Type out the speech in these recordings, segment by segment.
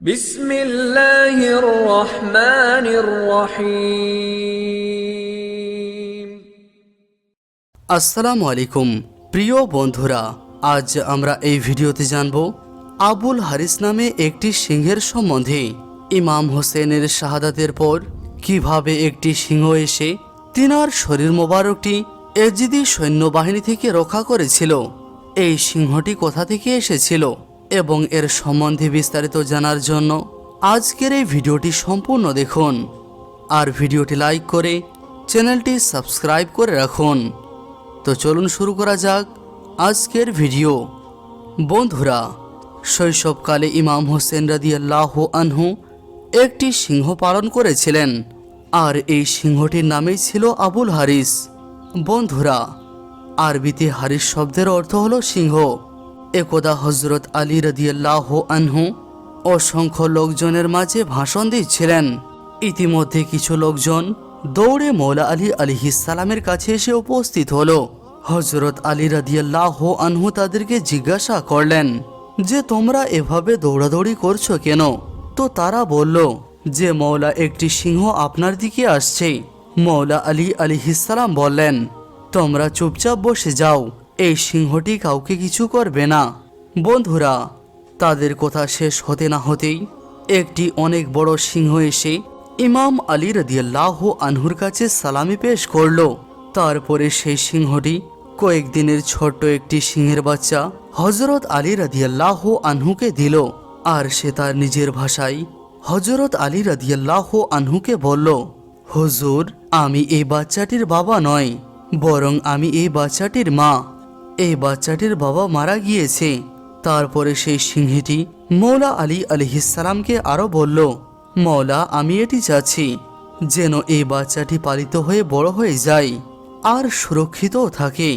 বিসমিল্লাহির আসসালামু আলাইকুম, প্রিয় বন্ধুরা, আজ আমরা এই ভিডিওতে জানব আবুল হারিস নামে একটি সিংহের সম্বন্ধে। ইমাম হোসেনের শাহাদাতের পর কীভাবে একটি সিংহ এসে তিনার শরীর মোবারকটি এজিদি সৈন্যবাহিনী থেকে রক্ষা করেছিল? এই সিংহটি কোথা থেকে এসেছিল? এবং এর সম্বন্ধে বিস্তারিত জানার জন্য আজকের এই ভিডিওটি সম্পূর্ণ দেখুন। আর ভিডিওটি লাইক করে চ্যানেলটি সাবস্ক্রাইব করে রাখুন। তো চলুন শুরু করা যাক আজকের ভিডিও। বন্ধুরা, শৈশবকালে ইমাম হোসেন রাদিয়াল্লাহ আনহু একটি সিংহ পালন করেছিলেন। আর এই সিংহটির নামেই ছিল আবুল হারিস। বন্ধুরা, আরবিতে হারিস শব্দের অর্থ হলো সিংহ। একদা হজরত আলী রাদিয়াল্লাহ আনহু অসংখ্য লোকজনের মাঝে ভাষণ দিচ্ছিলেন। ইতিমধ্যে কিছু লোকজন দৌড়ে মৌলা আলী আলিহিসালামের কাছে এসে উপস্থিত হলো। হজরত আলী রাদিয়াল্লাহ আনহু তাদেরকে জিজ্ঞাসা করলেন, যে তোমরা এভাবে দৌড়াদৌড়ি করছ কেন? তো তারা বলল, যে মৌলা একটি সিংহ আপনার দিকে আসছে। মৌলা আলী আলিহিসালাম বললেন, তোমরা চুপচাপ বসে যাও এই সিংহটি কাউকে কিছু করবে না। বন্ধুরা, তাদের কথা শেষ হতে না হতেই একটি অনেক বড় সিংহ এসে ইমাম আলী রদিয়াল্লাহ আনহুর কাছে সালামি পেশ করল। তারপরে সেই সিংহটি কয়েকদিনের ছোট্ট একটি সিংহের বাচ্চা হজরত আলী রদিয়াল্লাহ আনহুকে দিল আর সে তার নিজের ভাষায় হজরত আলী রদিয়াল্লাহ আনহুকে বলল, হুজুর, আমি এই বাচ্চাটির বাবা নয়, বরং আমি এই বাচ্চাটির মা। এই বাচ্চাটির বাবা মারা গিয়েছে। তারপরে সেই সিংহীটি মৌলা আলী আলিহিসালামকে আরও বলল, মৌলা, আমি এটি চাচ্ছি, যেন এই বাচ্চাটি পালিত হয়ে বড় হয়ে যায় আর সুরক্ষিতও থাকে।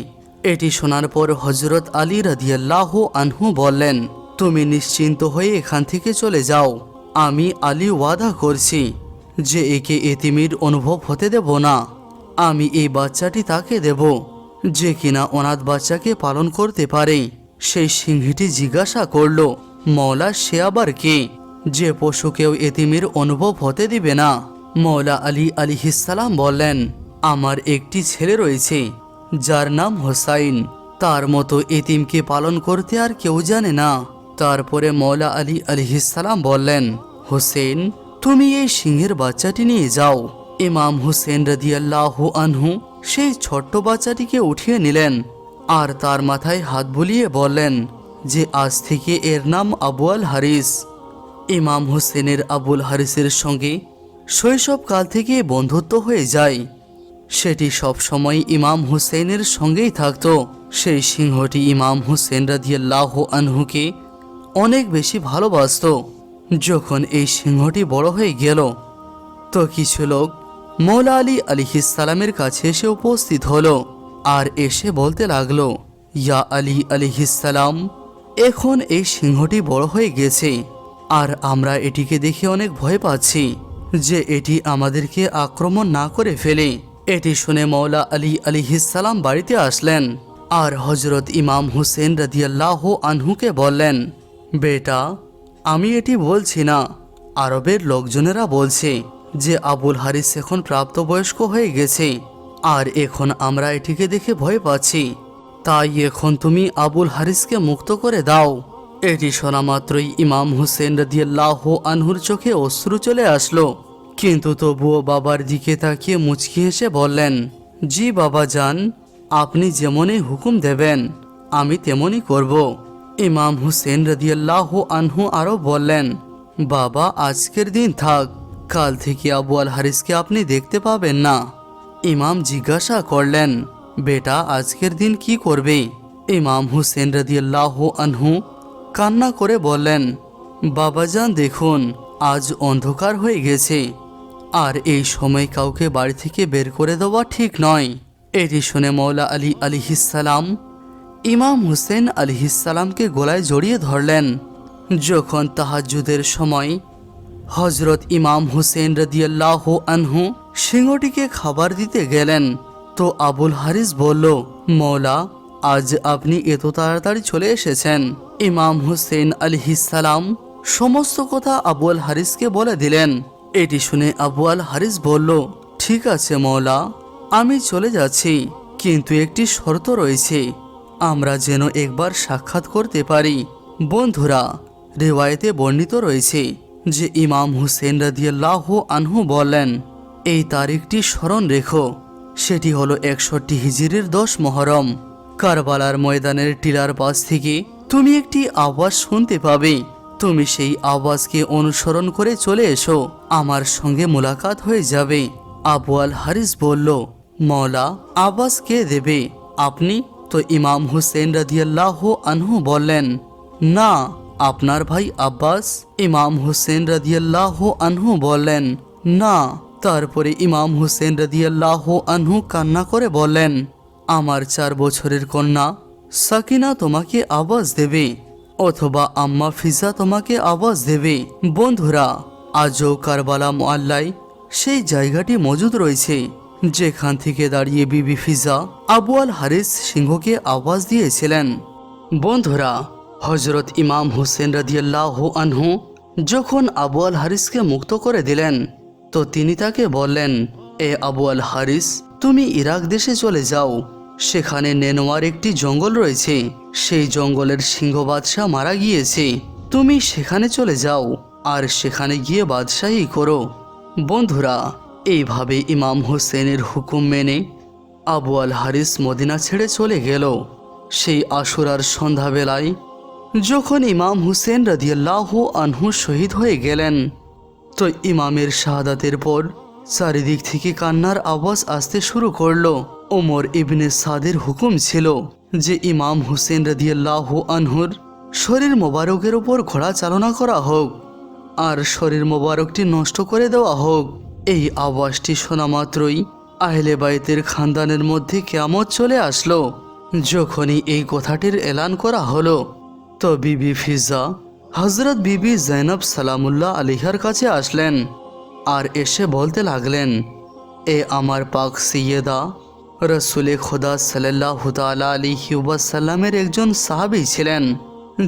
এটি শোনার পর হজরত আলী রাদিয়াল্লাহ আনহু বললেন, তুমি নিশ্চিন্ত হয়ে এখান থেকে চলে যাও। আমি আলী ওয়াদা করছি যে একে এতিমির অনুভব হতে দেব না। আমি এই বাচ্চাটি তাকে দেব। যে কিনা অনাথ বাচ্চাকে পালন করতে পারে। সেই সিংহীটি জিজ্ঞাসা করল মৌলা সে আবার কে? যে পশুকেও এতিমের অনুভব হতে দিবে না। মৌলা আলী আলিহিসালাম বললেন, আমার একটি ছেলে রয়েছে, যার নাম হোসাইন। তার মতো এতিমকে পালন করতে আর কেউ জানে না। তারপরে মৌলা আলী আলিহিসালাম বললেন, হোসেন, তুমি এই সিংহের বাচ্চাটি নিয়ে যাও। ইমাম হুসেন রাদিয়াল্লাহ আনহু সেই ছোট্ট বাচ্চাটিকে উঠিয়ে নিলেন আর তার মাথায় হাত বুলিয়ে বললেন যে আজ থেকে এর নাম আবু আল হারিস। ইমাম হুসেনের আবুল হারিসের সঙ্গে শৈশবকাল থেকে বন্ধুত্ব হয়ে যায়। সেটি সবসময় ইমাম হুসেনের সঙ্গেই থাকত। সেই সিংহটি ইমাম হুসেন রাদিয়াল্লাহ আনহুকে অনেক বেশি ভালোবাসত। যখন এই সিংহটি বড় হয়ে গেল, তো কিছু লোক মৌলা আলী আলিহিসালামের কাছে এসে উপস্থিত হলো আর এসে বলতে লাগল, ইয়া আলী আলিহিসালাম এখন এই সিংহটি বড় হয়ে গেছে আর আমরা এটিকে দেখে অনেক ভয় পাচ্ছি যে এটি আমাদেরকে আক্রমণ না করে ফেলে। এটি শুনে মৌলা আলী আলিহিসালাম বাড়িতে আসলেন আর হজরত ইমাম হুসেন রাদিয়াল্লাহ আনহুকে বললেন, বেটা, আমি এটি বলছি না। আরবের লোকজনেরা বলছে যে আবুল হারিস এখন প্রাপ্তবয়স্ক হয়ে গেছে। আর এখন আমরা এটিকে দেখে ভয় পাচ্ছি। তাই এখন তুমি আবুল হারিসকে মুক্ত করে দাও। এটি শোনা মাত্রই ইমাম হুসেন রাদিয়াল্লাহ আনহুর চোখে অশ্রু চলে আসলো। কিন্তু তবুও বাবার দিকে তাকিয়ে মুচকি হেসে বললেন, জি বাবা যান আপনি যেমনই হুকুম দেবেন, আমি তেমনই করব। ইমাম হুসেন রাদিয়াল্লাহ আনহু আরও বললেন, বাবা, আজকের দিন থাক। কাল থেকে আবু আল হারিসকে আপনি দেখতে পাবেন না। ইমাম জিজ্ঞাসা করলেন, বেটা, আজকের দিন কি করবে? ইমাম হুসেন রাদিয়াল্লাহ আনহু কান্না করে বললেন, বাবাজান, দেখুন, আজ অন্ধকার হয়ে গেছে। আর এই সময় কাউকে বাড়ি থেকে বের করে দেওয়া ঠিক নয়। এটি শুনে মৌলা আলী আলিহিসালাম ইমাম হুসেন আলিহিসালামকে গলায় জড়িয়ে ধরলেন। যখন তাহাজ্জুদের সময় হজরত ইমাম হুসেন রদিয়াল্লাহ আনহু সিংহটিকে খাবার দিতে গেলেন। তো আবুল হারিস বলল, মৌলা, আজ আপনি এত তাড়াতাড়ি চলে এসেছেন। ইমাম হুসেন আলহিসালাম সমস্ত কথা আবু আল হারিসকে বলে দিলেন। এটি শুনে আবু আল হারিস বলল, ঠিক আছে মৌলা, আমি চলে যাচ্ছি, কিন্তু একটি শর্ত রয়েছে। আমরা যেন একবার সাক্ষাৎ করতে পারি। বন্ধুরা, রেওয়ায়েতে বর্ণিত রয়েছে যে ইমাম হুসেন রাদিয়াল্লাহ আনহু বলেন, এই তারিখটি স্মরণ রেখো। সেটি হলো একষট্টি হিজিরের দশ মহরম। কারবালার ময়দানের টিলার পাশ থেকে তুমি একটি আওয়াজ শুনতে পাবে। তুমি সেই আওয়াজকে অনুসরণ করে চলে এসো। আমার সঙ্গে মোলাকাত হয়ে যাবে। আবু আল হারিস বলল মৌলা আওয়াজ কে দেবে? আপনি? তো ইমাম হুসেন রাদিয়াল্লাহ আনহু বললেন, না আপনার ভাই আব্বাস ইমাম হুসেন রাদিয়াল্লাহ আনহু বলেন, না। তারপরে ইমাম হুসেন রাদিয়াল্লাহ আনহু কান্না করে বললেন আমার চার বছরের কন্যা, সাকিনা তোমাকে আওয়াজ দেবে অথবা আম্মা ফিজা তোমাকে আওয়াজ দেবে। বন্ধুরা, আজও কারবালা মোয়াল্লায় সেই জায়গাটি মজুদ রয়েছে, যেখান থেকে দাঁড়িয়ে বিবি ফিজা আবু আল হারিস সিংহকে আওয়াজ দিয়েছিলেন। বন্ধুরা হজরত ইমাম হোসেন রাদিয়াল্লাহ আনহু যখন আবু আল হারিসকে মুক্ত করে দিলেন, তো তিনি তাকে বললেন, এ আবু আল হারিস, তুমি ইরাক দেশে চলে যাও। সেখানে নেনোয়ার একটি জঙ্গল রয়েছে। সেই জঙ্গলের সিংহ বাদশাহ মারা গিয়েছে। তুমি সেখানে চলে যাও আর সেখানে গিয়ে বাদশাহী করো। বন্ধুরা, এইভাবে ইমাম হোসেনের হুকুম মেনে আবু আল হারিস মদিনা ছেড়ে চলে গেল। সেই আশুরার সন্ধ্যাবেলায় যখন ইমাম হুসেন রাদিয়াল্লাহ আনহু শহীদ হয়ে গেলেন, তো ইমামের শাহাদাতের পর চারিদিক থেকে কান্নার আওয়াজ আসতে শুরু করল। ওমর ইবনে সাদের হুকুম ছিল যে ইমাম হুসেন রাদিয়াল্লাহ আনহুর শরীর মোবারকের ওপর ঘোড়া চালনা করা হোক আর শরীর মোবারকটি নষ্ট করে দেওয়া হোক। এই আওয়াজটি শোনা মাত্রই আহলে বাইতের খানদানের মধ্যে কেমত চলে আসলো। যখনই এই কথাটির এলান করা হলো তো বিবি ফিজা হজরত বিবি জৈনব সালামুল্লাহ আলিহার কাছে আসলেন আর এসে বলতে লাগলেন, এ আমার পাক সৈয়দা, রসুলে খোদা সাল্লাহ তালা আলী সাল্লামের একজন সাহাবি ছিলেন,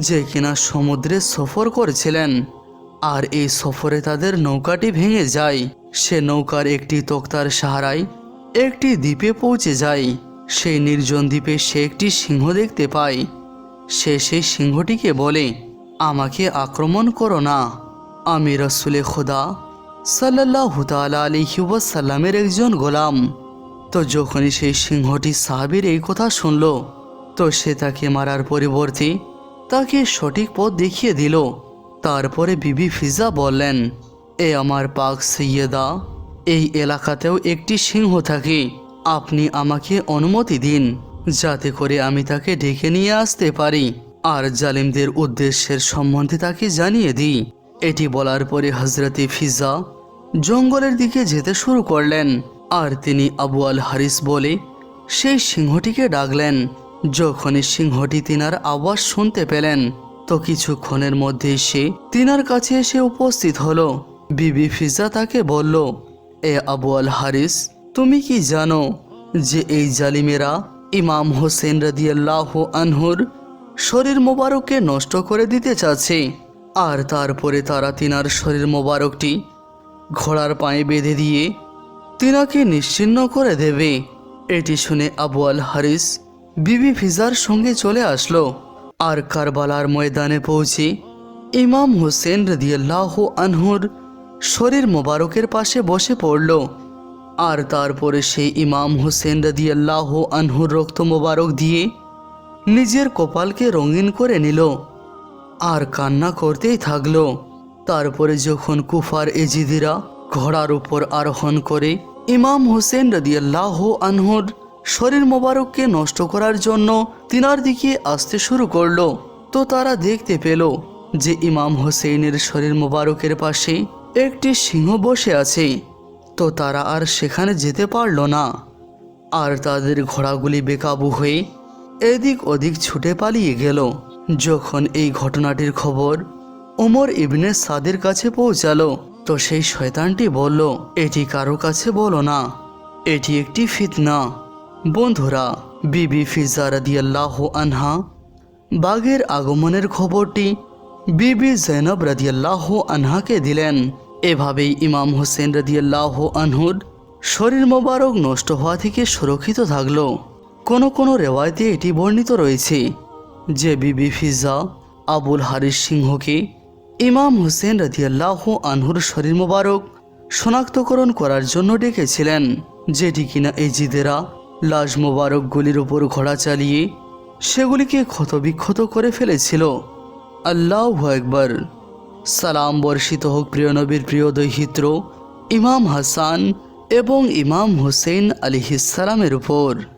যে কিনা সমুদ্রে সফর করেছিলেন আর এই সফরে তাদের নৌকাটি ভেঙে যায়। সে নৌকার একটি তক্তার সাহারায় একটি দ্বীপে পৌঁছে যায়। সেই নির্জন দ্বীপে সে একটি সিংহ দেখতে পায়। সে সেই সিংহটিকে বলে, আমাকে আক্রমণ করো না। আমি রসুলে খোদা সাল্লাহ তালা সাল্লামের একজন গোলাম। তো যখনই সেই সিংহটি সাহাবির এই কথা শুনল, তো সে তাকে মারার পরিবর্তে তাকে সঠিক পথ দেখিয়ে দিল। তারপরে বিবি ফিজা বললেন, এ আমার পাক সৈয়দা, এই এলাকাতেও একটি সিংহ থাকে। আপনি আমাকে অনুমতি দিন। যাতে করে আমি তাকে ডেকে নিয়ে আসতে পারি। আর জালিমদের উদ্দেশ্যের সম্বন্ধে তাকে জানিয়ে দিই। এটি বলার পরে হজরতে ফিজা জঙ্গলের দিকে যেতে শুরু করলেন। আর তিনি আবু আল হারিস বলে সেই সিংহটিকে ডাকলেন। যখনই সিংহটি তিনার আওয়াজ শুনতে পেলেন, তো কিছুক্ষণের মধ্যেই সে তিনার কাছে এসে উপস্থিত হলো। বিবি ফিজা তাকে বলল, এ আবু আল হারিস তুমি কি জানো যে এই জালিমেরা ইমাম হোসেন রাদিয়াল্লাহ আনহুর শরীর মোবারককে নষ্ট করে দিতে চাচ্ছে, আর তারপরে তারা তিনার শরীর মোবারকটি ঘোড়ার পায়ে বেঁধে দিয়ে তিনাকে নিশ্চিন্ন করে দেবে। এটি শুনে আবু আল হারিস বিবি ফিজার সঙ্গে চলে আসলো, আর কারবালার ময়দানে পৌঁছে ইমাম হোসেন রদিয়াল্লাহ আনহুর শরীর মোবারকের পাশে বসে পড়ল। আর তারপরে সেই ইমাম হোসেন রদিয়াল্লাহ আনহুর রক্ত মোবারক দিয়ে নিজের কপালকে রঙিন করে নিল আর কান্না করতেই থাকল। তারপরে যখন কুফার এজিদিরা ঘোড়ার উপর আরোহণ করে ইমাম হোসেন রদিয়াল্লাহ আনহুর শরীর মোবারককে নষ্ট করার জন্য তিনার দিকে আসতে শুরু করল, তো তারা দেখতে পেল যে ইমাম হোসেনের শরীর মোবারকের পাশে একটি সিংহ বসে আছে। তো তারা আর সেখানে যেতে পারল না। আর তাদের ঘোড়াগুলি বেকাবু হয়ে এদিক ওদিক ছুটে পালিয়ে গেল। যখন এই ঘটনাটির খবর ওমর ইবনে সাদের কাছে পৌঁছালো, তো সেই শয়তানটি বলল, এটি কারও কাছে বলো না, এটি একটি ফিতনা। বন্ধুরা, বিবি ফিজা রাদিয়াল্লাহ আনহা, বাঘের আগমনের খবরটি বিবি জৈনব রাদিয়াল্লাহ আনহাকে দিলেন। এভাবেই ইমাম হোসেন রাদিয়াল্লাহ আনহুর শরীর মোবারক নষ্ট হওয়া থেকে সুরক্ষিত থাকল। কোনো কোনো রেওয়ায়তে এটি বর্ণিত রয়েছে, যে বিবি ফিজা আবুল হারিস সিংহকে ইমাম হোসেন রাদিয়াল্লাহ আনহুর শরীর মোবারক শনাক্তকরণ করার জন্য ডেকেছিলেন, যেটি কিনা এই জিদেরা লাশ মোবারকগুলির উপর ঘোড়া চালিয়ে সেগুলিকে ক্ষতবিক্ষত করে ফেলেছিল। আল্লাহ একবার সালাম বর্ষিত হোক প্রিয় নবীর প্রিয় দৈহিত্র ইমাম হাসান এবং ইমাম হোসেন আলিহিসালামের উপর।